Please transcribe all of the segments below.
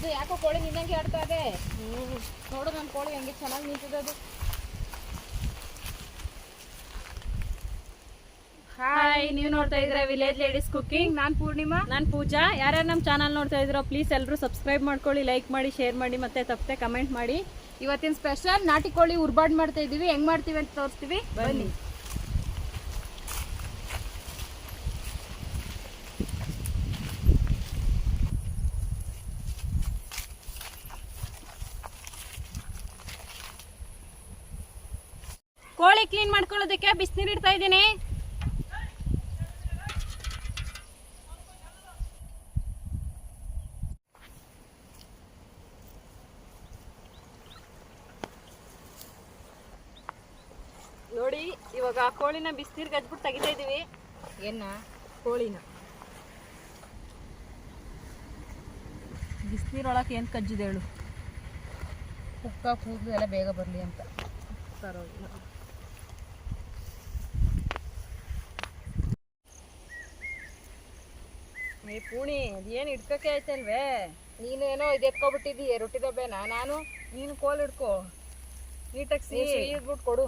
ಇದು ಯಾಕೋ ಕೋಳಿ ನಿನ್ನಂಗೆ ಆಡ್ತಾ ಇದೆ? ನೋಡು ನನ್ನ ಕೋಳಿ ಹೆಂಗೆ ಚೆನ್ನಾಗಿ ನಿಂತಿದೆ ಅದು. ಹಾಯ್ ನೀವು ನೋಡ್ತಾ ಇದ್ರೆ ವಿಲೇಜ್ ಲೇಡೀಸ್ ಕುಕಿಂಗ್ ನಾನು ಪೂರ್ಣಿಮಾ. ನಾನು ಪೂಜಾ. ಯಾರ್ಯಾರು ನಮ್ಮ ಚಾನಲ್ ನೋಡ್ತಾ ಇದ್ರೋ ಪ್ಲೀಸ್ ಎಲ್ಲರೂ ಸಬ್ಸ್ಕ್ರೈಬ್ ಮಾಡ್ಕೊಳ್ಳಿ ಲೈಕ್ ಮಾಡಿ ಶೇರ್ ಮಾಡಿ ಮತ್ತೆ ತಪ್ಪದೆ ಕಮೆಂಟ್ ಮಾಡಿ. ಇವತ್ತಿನ ಸ್ಪೆಷಲ್ ನಾಟಿ ಕೋಳಿ ಉರ್ಬಾಡ್ ಮಾಡ್ತಾ ಇದೀವಿ ಹೆಂಗ್ ಮಾಡ್ತೀವಿ ಅಂತ ತೋರಿಸ್ತೀವಿ? ಬನ್ನಿ. ಕೋಳಿ ಕ್ಲೀನ್ ಮಾಡ್ಕೊಳ್ಳೋದಕ್ಕೆ ಬಿಸಿನೀರು ಇಡ್ತಾ ಇದ್ದೀನಿ. ನೋಡಿ ಇವಾಗ ಆ ಕೋಳಿನ ಬಿಸಿನೀರು ಗಜ್ಬಿಟ್ಟು ತೆಗಿತಾ ಇದೀವಿ. ಏನ? ಕೋಳಿನ. ಬಿಸಿನೀರೊಳಗೆ ಏನು ಕಜ್ಜಿದೆ ಹೇಳು? ಕುಕ್ಕ ಕೂದಲು ಎಲ್ಲ ಬೇಗ ಬರಲಿ ಅಂತ. ಪರವಾಗಿಲ್ಲ. ಏ ಪೂಣಿ ಅದೇನು ಇಟ್ಕೋಕೆ ಆಯ್ತಲ್ವೇ? ನೀನೇನೋ ಇದು ಎತ್ಕೊಬಿಟ್ಟಿದ್ದೀಯ ರೊಟ್ಟಿ ನಾನು ನೀನು ಕೋಲ್ ಹಿಡ್ಕೋ ನೀಟಾಗಿ ಸೀದ್ಬಿಟ್ಟು ಕೊಡು.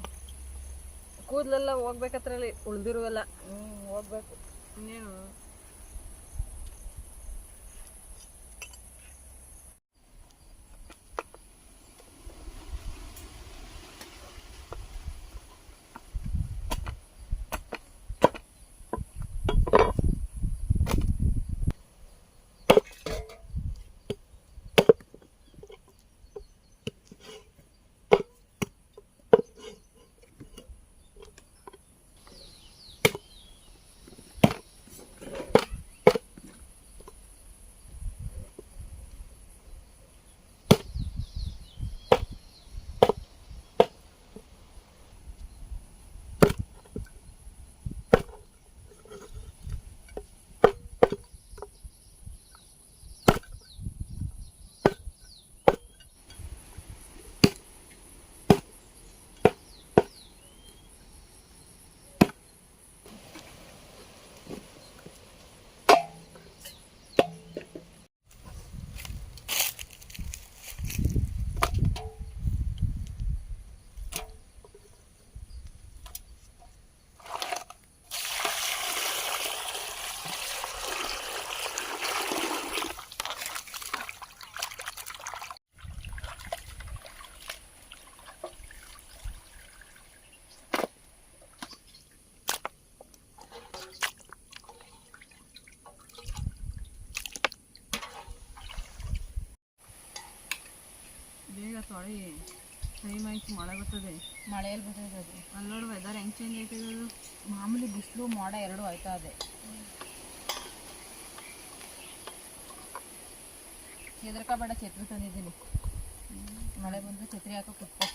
ಕೂದಲೆಲ್ಲ ಹೋಗ್ಬೇಕತ್ರಲ್ಲಿ ಉಳ್ದಿರುವಲ್ಲ. ಹ್ಞೂ ಹೋಗ್ಬೇಕು. ಇನ್ನೇನು ಬೇಗ ತೊಳಿ. ಟೈಮ್ ಆಯ್ತು ಮಳೆ ಬರ್ತದೆ. ಮಳೆಯಲ್ಲಿ ಬರ್ತದೆ ಅದು ಅಲ್ಲೋಡು ವೆದರ್ ಹೆಂಗ್ ಚೇಂಜ್ ಆಯ್ತದೆ ಅದು ಮಾಮೂಲಿ ಬಿಸಿಲು ಮೋಡ ಎರಡು ಆಯ್ತಾ ಇದೆ. ಹೆದರ್ಕೋಬೇಡ ಛತ್ರಿ ತಂದಿದ್ದೀನಿ. ಮಳೆ ಬಂದು ಛತ್ರಿ ಹಾಕೋ ಕುತ್ಕೋ.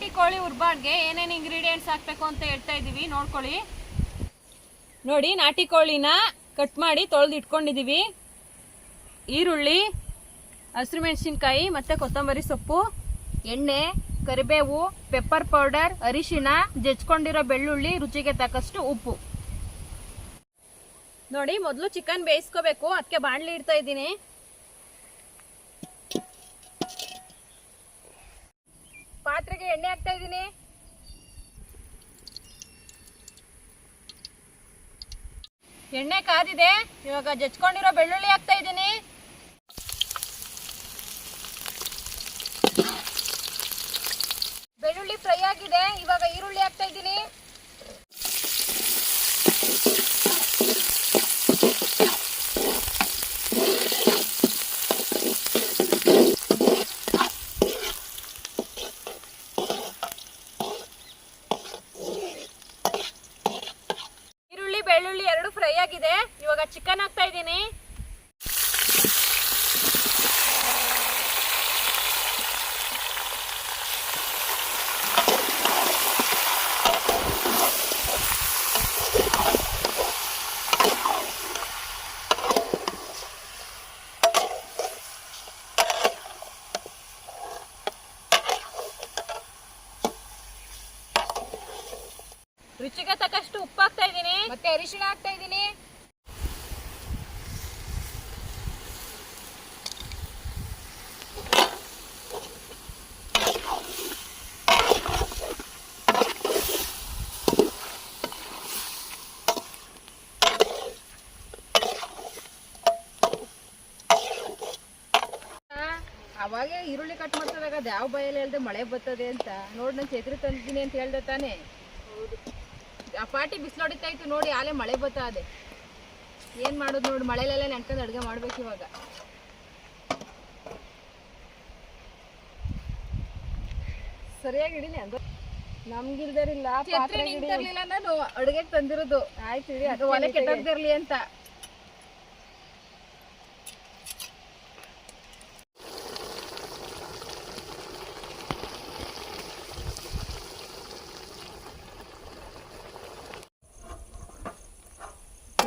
ನಾಟಿ ಕೋಳಿ ಉರ್ಬಾಡ್ಗೆ ಏನೇನು ಇಂಗ್ರೀಡಿಯೆಂಟ್ಸ್ ಹಾಕ್ಬೇಕು ಅಂತ ಹೇಳ್ತಾ ಇದೀವಿ. ನೋಡ್ಕೊಳ್ಳಿ. ನೋಡಿ, ನಾಟಿ ಕೋಳಿನ ಕಟ್ ಮಾಡಿ ತೊಳೆದು ಇಟ್ಕೊಂಡಿದ್ದೀವಿ ಈರುಳ್ಳಿ, ಹಸಿರು ಮೆಣಸಿನ್ಕಾಯಿ, ಮತ್ತೆ ಕೊತ್ತಂಬರಿ ಸೊಪ್ಪು, ಎಣ್ಣೆ, ಕರಿಬೇವು ಪೆಪ್ಪರ್ ಪೌಡರ್ ಅರಿಶಿನ ಜಜ್ಕೊಂಡಿರೋ ಬೆಳ್ಳುಳ್ಳಿ, ರುಚಿಗೆ ತಕ್ಕಷ್ಟು ಉಪ್ಪು. ನೋಡಿ, ಮೊದಲು ಚಿಕನ್ ಬೇಯಿಸ್ಕೋಬೇಕು. ಅದಕ್ಕೆ ಬಾಣಲಿ ಇಡ್ತಾ ಇದ್ದೀನಿ. ಪಾತ್ರೆಗೆ ಎಣ್ಣೆ ಹಾಕ್ತಾ ಇದ್ದೀನಿ. ಎಣ್ಣೆ ಕಾದಿದೆ. ಇವಾಗ ಜಚ್ಕೊಂಡಿರೋ ಬೆಳ್ಳುಳ್ಳಿ ಹಾಕ್ತಾ ಇದ್ದೀನಿ. ಬೆಳ್ಳುಳ್ಳಿ ಫ್ರೈ ಆಗಿದೆ. ಇವಾಗ ಈರುಳ್ಳಿ ಹಾಕ್ತಾ ಇದ್ದೀನಿ ಈರುಳ್ಳಿ ಬೆಳ್ಳುಳ್ಳಿ ಎರಡು ಫ್ರೈ ಆಗಿದೆ ಇವಾಗ ಚಿಕನ್ ಹಾಕ್ತಾ ಇದ್ದೀನಿ ರುಚಿಗೆ ತಕ್ಕಷ್ಟು ಉಪ್ಪು ಹಾಕ್ತಾ ಇದ್ದೀನಿ. ಮತ್ತೆ ಅರಿಶಿಣ ಹಾಕ್ತಾ ಇದ್ದೀನಿ. ಅವಾಗೆ ಈರುಳ್ಳಿ ಕಟ್ ಮಾಡ್ತಿದಾಗ ಯಾವ ಬಯಲು ಹೇಳ್ದೆ ಮಳೆ ಬರ್ತದೆ ಅಂತ. ನೋಡ್, ನಾನು ಛತ್ರಿ ತಂದಿದ್ದೀನಿ ಅಂತ ಹೇಳ್ದೆ ತಾನೇ. ಆ ಪಾಟಿ ಬಿಸಿಲು ಹೊಡಿತಾ ಇತ್ತು ನೋಡಿ ಆಲೆ ಮಳೆ ಬರ್ತಾ ಅದೇ ಏನ್ ಮಾಡೋದು ನೋಡಿ ಮಳೆಲೆಲ್ಲ ನೆನ್ಕೊಂಡು ಅಡುಗೆ ಮಾಡ್ಬೇಕು ಇವಾಗ. ಸರಿಯಾಗಿ ಇಡಿನಿ ಅಂದ್ರೆ ನಮ್ಗಿಲ್ದಿರಿಲ್ಲ ಅಡುಗೆ ನಿಂತಿರ್ಲಿಲ್ಲ ನಾನು ಅಡುಗೆಗೆ ತಂದಿರೋದು. ಆಯ್ತು ಇಡಿ ಅದು ಒಲೆ ಕೆಟ್ಟೋಗ್ದಿರ್ಲಿ ಅಂತ.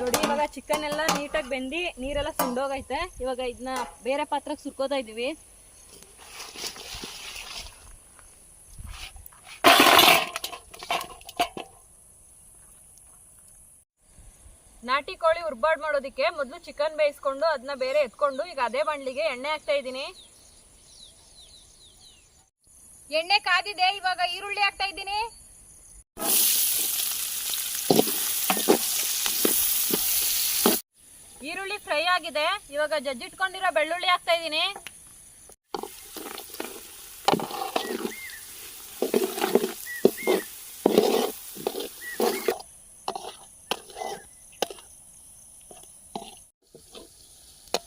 ನೋಡಿ, ಇವಾಗ ಚಿಕನ್ ಎಲ್ಲ ನೀಟಾಗಿ ಬೆಂದಿ ನೀರೆಲ್ಲ ಸುಂಡೋಗೈತೆ ಇವಾಗ ಇದನ್ನ ಬೇರೆ ಪಾತ್ರಕ್ಕೆ ಸುರ್ಕೋತಾ ಇದೀವಿ ನಾಟಿ ಕೋಳಿ ಉರ್ಬಾಡ್ ಮಾಡೋದಕ್ಕೆ ಮೊದಲು ಚಿಕನ್ ಬೇಯಿಸ್ಕೊಂಡು ಅದನ್ನ ಬೇರೆ ಎತ್ಕೊಂಡು ಈಗ ಅದೇ ಬಾಣ್ಲಿಗೆ ಎಣ್ಣೆ ಹಾಕ್ತಾ ಇದ್ದೀನಿ. ಎಣ್ಣೆ ಕಾದಿದೆ, ಇವಾಗ ಈರುಳ್ಳಿ ಹಾಕ್ತಾ ಇದ್ದೀನಿ. ಈರುಳ್ಳಿ ಫ್ರೈ ಆಗಿದೆ. ಇವಾಗ ಜಜ್ಜಿಟ್ಕೊಂಡಿರೋ ಬೆಳ್ಳುಳ್ಳಿ ಹಾಕ್ತಾ ಇದ್ದೀನಿ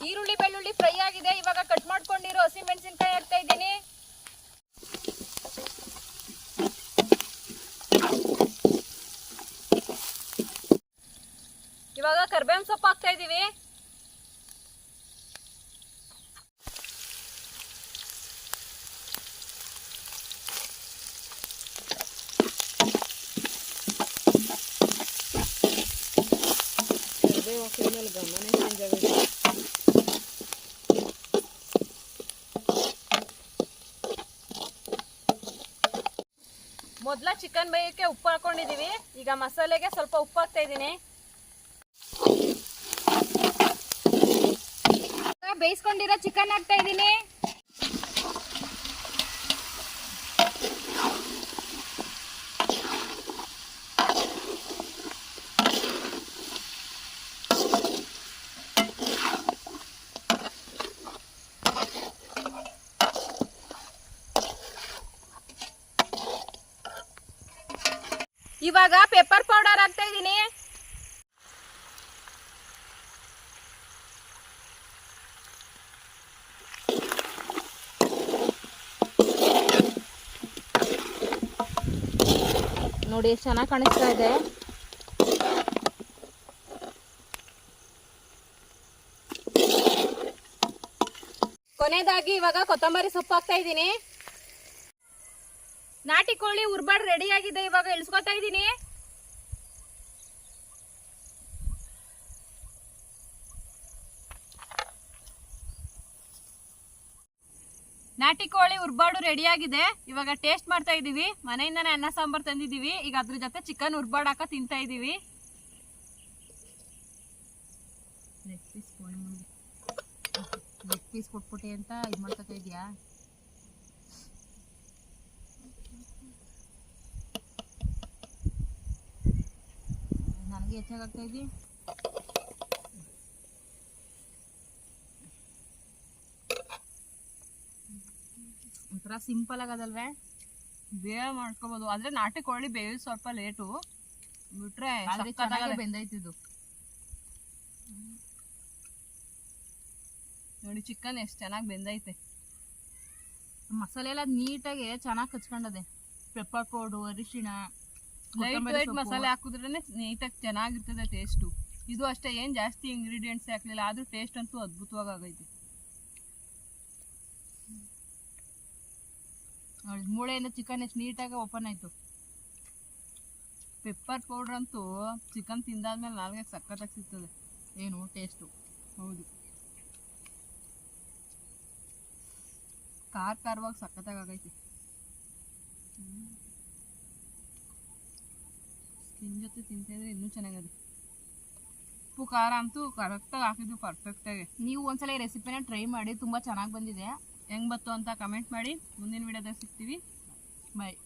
ಈರುಳ್ಳಿ ಬೆಳ್ಳುಳ್ಳಿ ಫ್ರೈ ಆಗಿದೆ ಇವಾಗ ಕಟ್ ಮಾಡ್ಕೊಂಡಿರೋ ಹಸಿಮೆಣಸಿನ್ಕಾಯಿ ಹಾಕ್ತಾ ಇದ್ದೀನಿ ಇವಾಗ ಕರ್ಬೇವಿನ ಸೊಪ್ಪು ಹಾಕ್ತಾ ಇದ್ದೀವಿ. ಮೊದ್ಲ ಚಿಕನ್ ಬೇಯಕ್ಕೆ ಉಪ್ಪು ಹಾಕೊಂಡಿದೀವಿ ಈಗ ಮಸಾಲೆಗೆ ಸ್ವಲ್ಪ ಉಪ್ಪು ಹಾಕ್ತಾ ಇದೀನಿ ಬೇಯಿಸ್ಕೊಂಡಿರೋ ಚಿಕನ್ ಹಾಕ್ತಾ ಇದ್ದೀನಿ ಇವಾಗ ಪೆಪ್ಪರ್ ಪೌಡರ್ ಹಾಕ್ತಾ ಇದ್ದೀನಿ ನೋಡಿ ಎಷ್ಟು ಚೆನ್ನಾಗಿ ಕಾಣಿಸ್ತಾ ಇದೆ. ಕೊನೆಯದಾಗಿ ಇವಾಗ ಕೊತ್ತಂಬರಿ ಸೊಪ್ಪು ಹಾಕ್ತಾ ಇದ್ದೀನಿ. ನಾಟಿ ಕೋಳಿ ಉರ್ಬಾಡ್ ರೆಡಿ ಆಗಿದೆ ಇವಾಗ ಇಳಿಸ್ಕೊತಾ ಇದ್ದೀನಿ. ನಾಟಿ ಕೋಳಿ ಉರ್ಬಾಡು ರೆಡಿ ಆಗಿದೆ ಇವಾಗ ಟೇಸ್ಟ್ ಮಾಡ್ತಾ ಇದೀವಿ ಮನೆಯಿಂದನೇ ಅನ್ನ ಸಾಂಬಾರ್ ತಂದಿದೀವಿ ಈಗ ಅದ್ರ ಜೊತೆ ಚಿಕನ್ ಉರ್ಬಾಡಾಕ ತಿಂತಾ ಇದೀವಿ ಲೆಗ್ ಪೀಸ್ ಕೋಳಿ ಮುಂದೆ ಲೆಗ್ ಪೀಸ್ ಕೊಟ್ಬಿಟ್ಟೆ ಅಂತ ಇದು ಮಾಡ್ಕೊತಾ ಇದೆಯಾ ನನಗೆ ಹೆಚ್ಚಾಗ್ತಾ ಇದ್ದಿ ಒಂಥರ ಸಿಂಪಲ್ ಆಗದಲ್ವೇ? ಬೇಗ ಮಾಡ್ಕೋಬಹುದು ಆದ್ರೆ ನಾಟಿ ಕೋಳಿ ಬೇಯೋದು ಸ್ವಲ್ಪ ಲೇಟು. ಬಿಟ್ರೆ ಬೆಂದೈತಿದ್ದು ನೋಡಿ ಚಿಕನ್ ಎಷ್ಟು ಚೆನ್ನಾಗಿ ಬೆಂದೈತೆ ಮಸಾಲೆ ಎಲ್ಲ ನೀಟಾಗಿ ಚೆನ್ನಾಗಿ ಕಚ್ಕೊಂಡದೆ. ಪೆಪ್ಪರ್ ಪೌಡು ಅರಿಶಿಣ ಲೈಟ್ ಮಸಾಲೆ ಹಾಕಿದ್ರೆ ನೀಟಾಗಿ ಚೆನ್ನಾಗಿರ್ತದೆ ಟೇಸ್ಟು ಇದು ಅಷ್ಟೇ ಏನು ಜಾಸ್ತಿ ಇಂಗ್ರೀಡಿಯೆಂಟ್ಸ್ ಹಾಕಲಿಲ್ಲ ಆದ್ರೂ ಟೇಸ್ಟ್ ಅಂತೂ ಅದ್ಭುತವಾಗಿ ಆಗೈತೆ. ನೋಡಿ ಮೂಳೆಯಿಂದ ಚಿಕನ್ ಎಷ್ಟು ನೀಟಾಗಿ ಓಪನ್ ಆಯ್ತು. ಪೆಪ್ಪರ್ ಪೌಡ್ರ್ ಅಂತೂ ಚಿಕನ್ ತಿಂದಾದ್ಮೇಲೆ ನಾಲ್ಗೆ ಸಕ್ಕತ್ತಾಗಿ ಸಿಗ್ತದೆ. ಏನು ಟೇಸ್ಟು ಹೌದು. ಖಾರ ಖಾರವಾಗಿ ಸಖತ್ತಾಗಿ ಆಗೈತಿ. ಜೊತೆ ತಿಂತಿದ್ರೆ ಇನ್ನೂ ಚೆನ್ನಾಗಿದೆ. ಉಪ್ಪು, ಖಾರ ಅಂತೂ ಕರೆಕ್ಟಾಗಿ ಹಾಕಿದ್ದು ಪರ್ಫೆಕ್ಟಾಗಿ ನೀವು ಒಂದ್ಸಲ ಈ ರೆಸಿಪಿನ ಟ್ರೈ ಮಾಡಿ, ತುಂಬಾ ಚೆನ್ನಾಗಿ ಬಂದಿದೆ. ಹೆಂಗ್ ಬತ್ತು ಅಂತ ಕಮೆಂಟ್ ಮಾಡಿ. ಮುಂದಿನ ವಿಡಿಯೋದಾಗ ಸಿಗ್ತೀವಿ. ಬಾಯ್